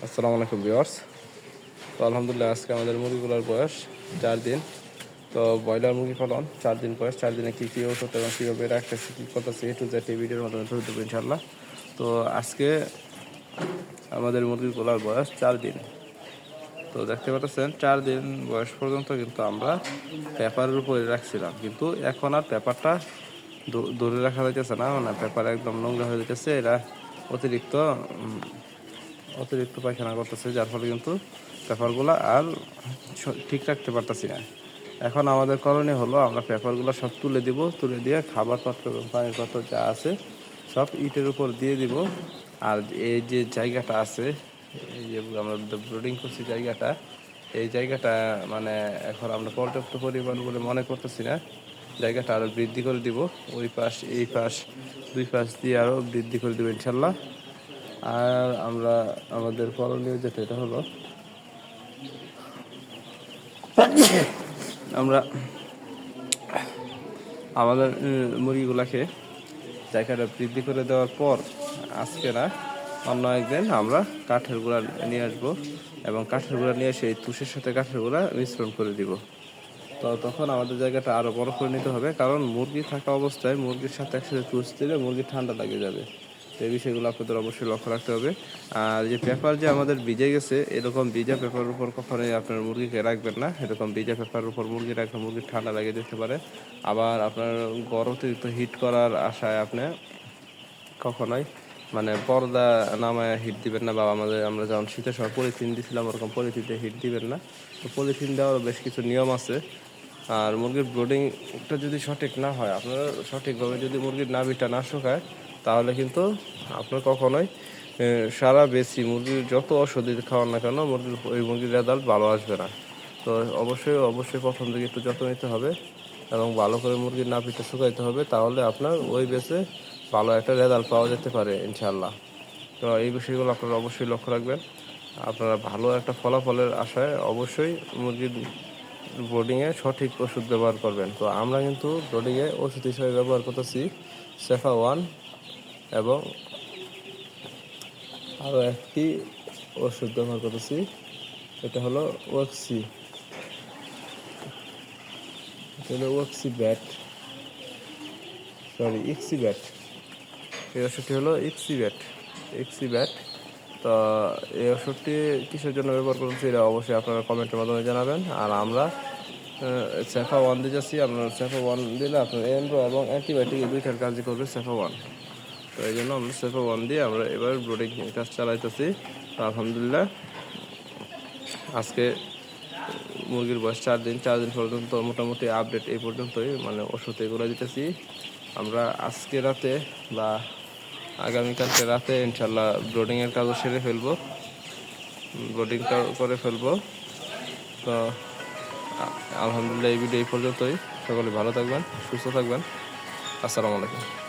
আসসালামু আলাইকুম ভিউয়ার্স। তো আলহামদুলিল্লাহ, আজকে আমাদের মুরগিগুলোর বয়স চার দিন। তো ব্রয়লার মুরগি পালন, চার দিন বয়স, চার দিনে কী কী ওষুধ এবং কীভাবে রাখতেছে, কী করতেছে, এ টু জেড এই ভিডিওর মাধ্যমে তুলে দেবো ইনশাল্লাহ তো আজকে আমাদের মুরগিগুলোর বয়স চার দিন। তো দেখতে পাচ্ছেন, চার দিন বয়স পর্যন্ত কিন্তু আমরা পেপারের উপরে রাখছিলাম। কিন্তু এখন আর পেপারটা ধরে রাখা যাইতেছে না। মানে পেপার একদম নোংরা হয়ে যাইতেছে। এরা অতিরিক্ত অতিরিক্ত পায়খানা করতেছে, যার ফলে কিন্তু পেপারগুলো আর ঠিক রাখতে পারতেছি না। এখন আমাদের করণীয় হলো, আমরা পেপারগুলো সব তুলে দিব, তুলে দিয়ে খাবার পাত্র পানির পাত্র যা আছে সব ইটের উপর দিয়ে দিব। আর এই যে জায়গাটা আছে, এই যে আমরা ব্রোডিং করছি জায়গাটা, এই জায়গাটা মানে এখন আমরা পর্যাপ্ত পরিমাণ বলে মনে করতেছি না। জায়গাটা আরও বৃদ্ধি করে দিব, ওই পাশ, এই পাশ, দুই পাশ দিয়ে আরও বৃদ্ধি করে দেবো ইনশাল্লাহ। আর আমরা আমাদের করণীয় যেটা, এটা হলো আমরা আমাদের মুরগিগুলাকে জায়গাটা বৃদ্ধি করে দেওয়ার পর আজকে না অন্য একদিন আমরা কাঠের গুঁড়া নিয়ে আসব এবং কাঠের গুঁড়া নিয়ে এসে এই তুষের সাথে কাঠের গুঁড়া মিশ্রণ করে দিব। তো তখন আমাদের জায়গাটা আরও বড় করে নিতে হবে, কারণ মুরগি থাকা অবস্থায় মুরগির সাথে একসাথে তুষ দিলে মুরগি ঠান্ডা লাগে যাবে। তো এই বিষয়গুলো আপনাদের অবশ্যই লক্ষ্য রাখতে হবে। আর যে পেপার যে আমাদের ভিজে গেছে, এরকম ভিজা পেপারের উপর কখনোই আপনার মুরগিকে রাখবেন না। এরকম ভিজা পেপারের উপর মুরগি রাখলে মুরগি ঠান্ডা লাগে যেতে পারে। আবার আপনার গরম অতিরিক্ত হিট করার আশায় আপনি কখনোই মানে পর্দা নামায় হিট দিবেন না বা আমাদের, আমরা যেমন শীতের সময় পলিথিন দিছিলাম, ওরকম পলিথিনতে হিট দিবেন না। তো পলিথিন দেওয়ার বেশ কিছু নিয়ম আছে। আর মুরগির ব্রোডিংটা যদি সঠিক না হয়, আপনার সঠিকভাবে যদি মুরগির নাভিটা না শুকায় তাহলে কিন্তু আপনার কখনোই সারা বেশি মুরগির যত ওষুধ খাওয়ান না কেন মুরগির ওই মুরগির রেজাল্ট ভালো আসবে না। তো অবশ্যই অবশ্যই প্রথম দিকে একটু যত্ন নিতে হবে এবং ভালো করে মুরগির নাভিটা শুকাইতে হবে, তাহলে আপনার ওই বেসে ভালো একটা রেজাল্ট পাওয়া যেতে পারে ইনশাল্লাহ তো এই বিষয়গুলো আপনারা অবশ্যই লক্ষ্য রাখবেন। আপনারা ভালো একটা ফলাফলের আশায় অবশ্যই মুরগির ব্রোডিংয়ে সঠিক ওষুধ ব্যবহার করবেন। তো আমরা কিন্তু ব্রোডিংয়ে ওষুধ হিসেবে ব্যবহার করতেছি সেফা ওয়ান এবং আরও একটি ওষুধ ব্যবহার করতেছি এটা হলো ওয়াক্সি হলো ওয়াক্সি ব্যাট। সরি, ইক্সি ব্যাট। এই ওষুধটি হলো ইক্সি ব্যাট। ICSI bat. তো এই ওষুধটি কিসের জন্য ব্যবহার করছি এটা অবশ্যই আপনারা কমেন্টের মাধ্যমে জানাবেন। আর আমরা সেফা ওয়ান দিয়ে যাচ্ছি। আপনার সেফা ওয়ান দিলে আপনার এন্ড্রো এবং অ্যান্টিবায়োটিক দুইটার কাজই করবে সেফা ওয়ান। তো এই জন্য আমরা সেফা ওয়ান দিয়ে আমরা এবার ব্রোডিং কাজ চালাইতেছি। তো আলহামদুলিল্লাহ, আজকে মুরগির বয়স চার দিন চার দিন পর্যন্ত মোটামুটি আপডেট এই পর্যন্তই মানে ওষুধ এগুলো দিতেছি। আমরা আজকে রাতে বা আগামীকালকে রাতে ইনশাল্লাহ ব্রোডিংয়ের কাজও সেরে ফেলব। ব্রোডিং করে ফেলব। তো আলহামদুলিল্লাহ এই ভিডিও এই পর্যন্তই। সকলে ভালো থাকবেন, সুস্থ থাকবেন। আসসালামু আলাইকুম।